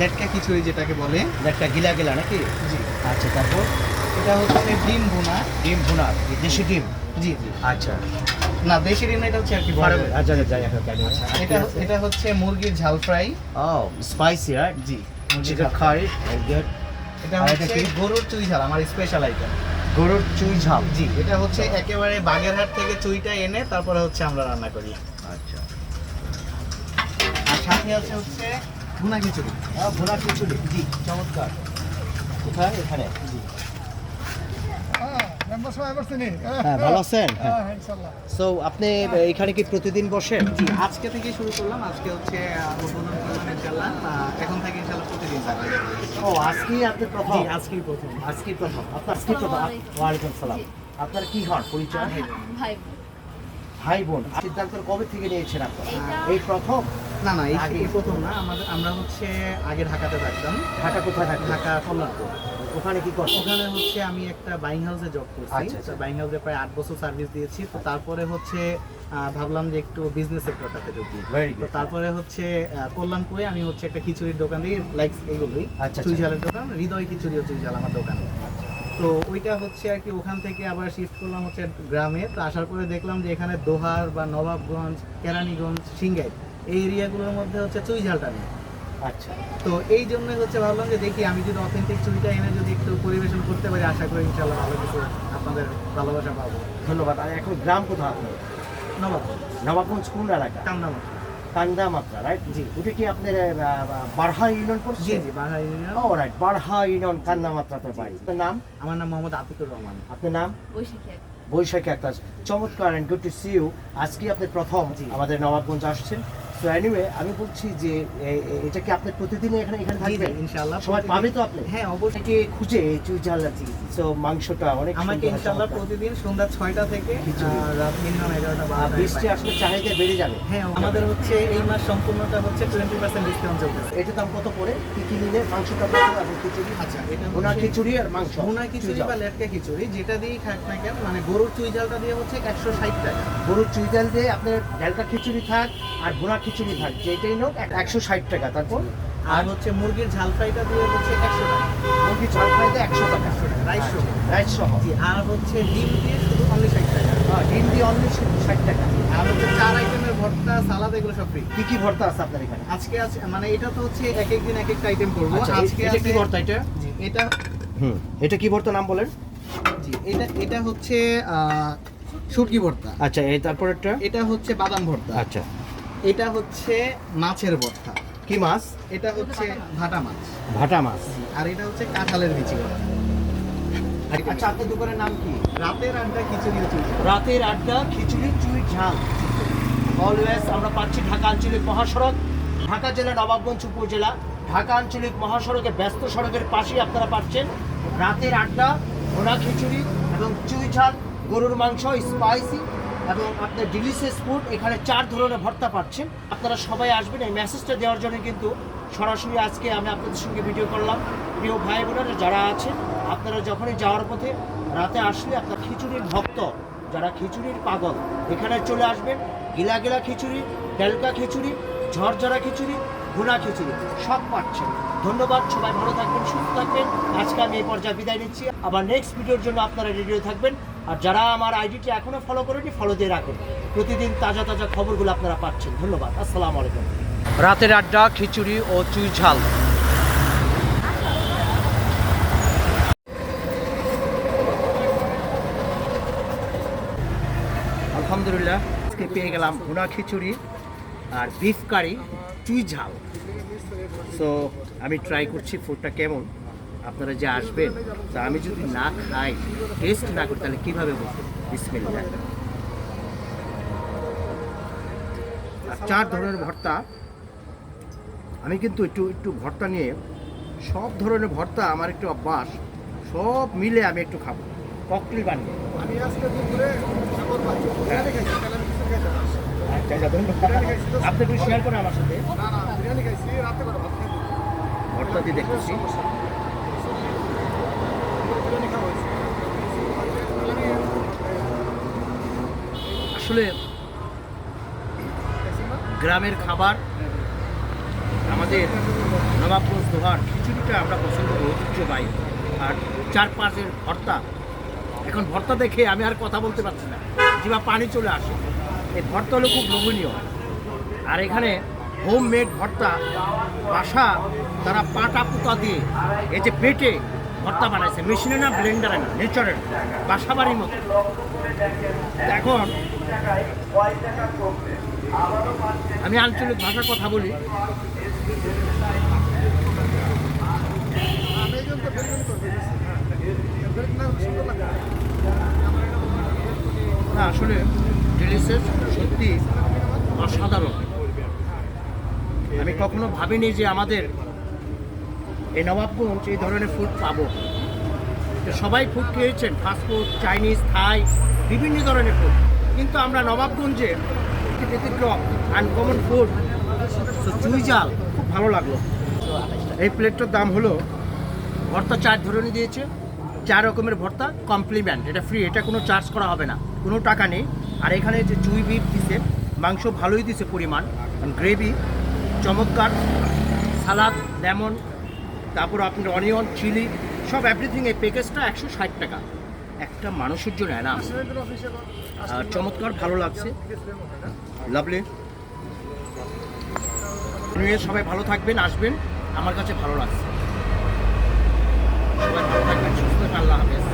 লেটকা খিচুড়ি যেটাকে বলে। একটা গিলা গিলা নাকি? জি। আচ্ছা তারপর? এটা হচ্ছে ডিম ভুনা। ডিম ভুনা দেশি ডিম? জি। জি আচ্ছা। না দেশি ডিম এটা হচ্ছে আর কি আচ্ছা আচ্ছা যাই এখন গাড়ি আচ্ছা, এটা এটা হচ্ছে মুরগির ঝাল ফ্রাই। ও স্পাইসি রাইট জি গুড এটা এটা হচ্ছে গরুর চুই ঝাল আমার স্পেশাল আইটেম গরুর চুই ঝাল। জি এটা হচ্ছে একেবারে বাগেরহাট থেকে চুইটা এনে তারপরে হচ্ছে আমরা রান্না করি। আচ্ছা। আর সাথে আছে হচ্ছে ভুনা খিচুড়ি। আহ, ভুনা খিচুড়ি। জি চমৎকার। কোথায়? এখানে? জি। হ্যাঁ ভালো আছেন? হ্যাঁ, সো আপনি এখানে কি প্রতিদিন বসেন? জি আজকে থেকে শুরু করলাম। আজকে হচ্ছে উদ্বোধন করলাম ইনশাল্লাহ। এখন থেকে ইনশাল্লাহ প্রতিদিন ও আজকেই আপনি প্রথম? আজকেই প্রথম। আজকেই প্রথম। আপনার আজকেই প্রথম? ওয়ালাইকুম সালাম। আপনার কি হন? পরিচয়? ভাই ভাই বোন। সিদ্ধান্ত কবে থেকে নিয়েছেন আপনারা এই প্রথম? না না এই আগে। প্রথম না আমাদের আমরা হচ্ছে আগে ঢাকাতে থাকতাম। ঢাকা কোথায় থাকবেন ঢাকা কল্যাণপুর ওখানে কি করছেন ওখানে হচ্ছে আমি একটা বাইং হাউসে জব করছি। আচ্ছা, আচ্ছা। বাইং হাউসে প্রায় আট বছর সার্ভিস দিয়েছি। তো তারপরে হচ্ছে ভাবলাম যে একটু বিজনেস সেক্টরটাতে ঢুকি তো তারপরে হচ্ছে কল্যাণপুরে আমি হচ্ছে একটা খিচুড়ির দোকান দিই লাইক এইগুলোই আচ্ছা, চুই আচ্ছা। ঝালের দোকান হৃদয় খিচুড়ি ও চুই ঝাল আমার দোকান। তো ওইটা হচ্ছে আর কি ওখান থেকে আবার শিফট করলাম হচ্ছে গ্রামে। তো আসার পরে দেখলাম যে এখানে দোহার বা নবাবগঞ্জ কেরানীগঞ্জ সিংগাই এই এরিয়াগুলোর মধ্যে হচ্ছে চুই ঝালটা নেই। আচ্ছা। তো এই জন্য হচ্ছে ভাবলাম যে দেখি আমি যদি অথেন্টিক চুরিটা এনে যদি একটু পরিবেশন করতে পারি আশা করি ইনশাল্লাহ ভালো কিছু আপনাদের ভালোবাসা পাবো। ধন্যবাদ। আর এখন গ্রাম কোথাও আপনার? নবাবগঞ্জ। নবাবগঞ্জ কোন এলাকা? কান্দামা কান্দা মাত্রা রাইট জি। ওটা কি আপনার বারহা ইউনিয়ন জি পড়ছে? জি Bagha union. Oh right Barha union কান্দা মাত্রাতে বাড়ি আপনার নাম? আমার নাম মোহাম্মদ আতিকুর রহমান। আপনার নাম? বৈশাখী বৈশাখী আক্তার। চমৎকার and good to see you আজকে আপনি প্রথম জি। আমাদের নবাবগঞ্জ আসছেন এনিওয়ে আমি বলছি যে এটা কি আপনি প্রতিদিনই এখানে এখানে থাকবেন সময় পাবে তো আপনি? হ্যাঁ অবশ্যই। খুঁজে চুই ঝাল তো মাংসটা অনেক আমাকে চমৎকার। প্রতিদিন সন্ধ্যা ছয়টা থেকে রাত মিনিমাম এগারোটা আর বারোটা বৃষ্টি আসলে চাহিদা বেড়ে যাবে। হ্যাঁ আমাদের হচ্ছে এই মাস সম্পূর্ণটা হচ্ছে টোয়েন্টি পার্সেন্ট ডিসকাউন্ট চলতেছে। এটার দাম কত পড়ে? কি কি নিলে? মাংসটা কত এবং খিচুড়ি? আচ্ছা এটা ভুনা খিচুড়ি আর মাংস। ভুনা খিচুড়ি বা লেটকা খিচুড়ি যেটা দিয়েই খাক না কেন মানে গরুর চুই ঝালটা দিয়ে হচ্ছে একশো ষাট টাকা। গরুর চুই ডাল দিয়ে আপনার ডালকা খিচুড়ি থাক আর ভুনা খিচুড়ি থাক যেটাই হোক একশো ষাট টাকা তারপর? আর হচ্ছে মুরগির ঝাল ফ্রাইটা দিয়ে হচ্ছে একশো টাকা। মুরগি ঝাল ফ্রাইতে একশো টাকা। রাইস সহ। রাইস সহ আর হচ্ছে ডিম দিয়ে শুধু অনলি ষাট টাকা। হ্যাঁ, ডিম দিয়ে অনলি ষাট টাকা। আর হচ্ছে চার আইটেমের ভর্তা সালাদ এগুলো সব ফ্রি কি কি ভর্তা আছে আপনার এখানে? আজকে আছে মানে এটা তো হচ্ছে এক এক দিন এক একটা আইটেম করব। আচ্ছা, আজকে এটা কি ভর্তা এটা? এটা হুম এটা কি ভর্তা নাম বলেন? জি এটা এটা হচ্ছে শুটকি ভর্তা। আচ্ছা এই তারপর একটা? এটা হচ্ছে বাদাম ভর্তা। আচ্ছা। এটা হচ্ছে মাছের ভর্তা। কি মাছ? এটা হচ্ছে ভাটা মাছ। ভাটা মাছ। আর এটা হচ্ছে কাঁঠালের বিচি আচ্ছা আপনার দোকানের নাম কি? রাতের আড্ডা খিচুড়ি রাতের আড্ডা খিচুড়ি চুই ঝাল। অলওয়েজ আমরা পাচ্ছি ঢাকা আঞ্চলিক মহাসড়ক ঢাকা জেলা নবাবগঞ্জ উপজেলা। ঢাকা আঞ্চলিক মহাসড়কের ব্যস্ত সড়কের পাশেই আপনারা পাচ্ছেন রাতের আড্ডা ঘোড়া খিচুড়ি এবং চুই ঝাল গরুর মাংস স্পাইসি এবং আপনার ডিলিশিয়াস ফুড এখানে চার ধরনের ভর্তা পাচ্ছেন। আপনারা সবাই আসবেন, এই মেসেজটা দেওয়ার জন্য কিন্তু সরাসরি আজকে আমি আপনাদের সঙ্গে ভিডিও করলাম। প্রিয় ভাই বোনেরা, যারা আছেন, আপনারা যখনই যাওয়ার পথে রাতে আসলে আপনার খিচুড়ির ভক্ত, যারা খিচুড়ির পাগল, এখানে চলে আসবেন। গিলা গিলা খিচুড়ি ডেলকা খিচুড়ি, ঝরঝরা খিচুড়ি ভুনা খিচুড়ি সব পাচ্ছেন ধন্যবাদ সবাই ভালো থাকবেন সুস্থ থাকবেন। আজকে আমি এই পর্যায়ে বিদায় নিচ্ছি। আবার নেক্সট ভিডিওর জন্য আপনারা রেডিও থাকবেন। আর যারা আমার আইডিটি এখনও ফলো করেনি ফলো দিয়ে রাখুন। প্রতিদিন তাজা তাজা খবরগুলো আপনারা পাচ্ছেন। ধন্যবাদ। আসসালামু আলাইকুম। রাতের আড্ডা খিচুড়ি ও চুই ঝাল। আলহামদুলিল্লাহ আজকে পেয়ে গেলাম ভুনা খিচুড়ি আর বিফ কারি চুই ঝাল সো আমি ট্রাই করছি ফুডটা কেমন? আপনারা যে আসবেন তা আমি যদি না খাই টেস্ট না করি তাহলে কীভাবে বুঝবেন বিসমিল্লাহ। আর চার ধরনের ভর্তা। আমি কিন্তু একটু একটু ভর্তা নিয়ে সব ধরনের ভর্তা আমার একটু অভ্যাস সব মিলে আমি একটু খাব। ককটেল বানিয়ে। আমি আজকে দুপুরে পাই। শেয়ার আমার সাথে। আসলে গ্রামের খাবার, আমাদের নবাবগঞ্জ দোহার খিচুড়িটা আমরা পছন্দ করি ঐতিহ্যবাহী। আর চার পাঁচের ভর্তা, এখন ভর্তা দেখে আমি আর কথা বলতে পারছি না। জিবা পানি চলে আসে। এই ভর্তা হলো খুব লোভনীয়। আর এখানে হোম মেড ভর্তা, বাসা, তারা পাটা পুতা দিয়ে এই যে পেটে ভর্তা বানাইছে। মেশিনে না ব্লেন্ডারে না নেচারের বাসা বাড়ির মতো। এখন আমি আঞ্চলিক ভাষার কথা বলি। না আসলে ডেলিসেস সত্যি অসাধারণ। আমি কখনো ভাবিনি যে আমাদের এই নবাবগঞ্জ এই ধরনের ফুড পাবো। সবাই ফুড খেয়েছেন ফাস্টফুড চাইনিজ থাই বিভিন্ন ধরনের ফুড কিন্তু আমরা নবাবগঞ্জে একটি ব্যতিক্রম আনকমন ফুড চুই জাল, খুব ভালো লাগল। এই প্লেটটার দাম হলো, ভর্তা চার ধরনের দিয়েছে, চার রকমের ভর্তা কমপ্লিমেন্ট এটা ফ্রি এটা কোনো চার্জ করা হবে না, কোনো টাকা নেই। আর এখানে যে চুই বিফ দিছে, মাংস ভালোই দিছে পরিমাণ গ্রেভি চমৎকার, সালাদ লেমন তারপর আপনার অনিয়ন চিলি সব এভরিথিং এই প্যাকেজটা একশো ষাট টাকা। একটা মানুষের জন্য না চমৎকার ভালো লাগছে। লাভলি সবাই ভালো থাকবেন, আসবেন। আমার কাছে ভালো লাগছে। সবাই ভালো থাকবেন, সুস্থ আল্লাহ হাফেজ।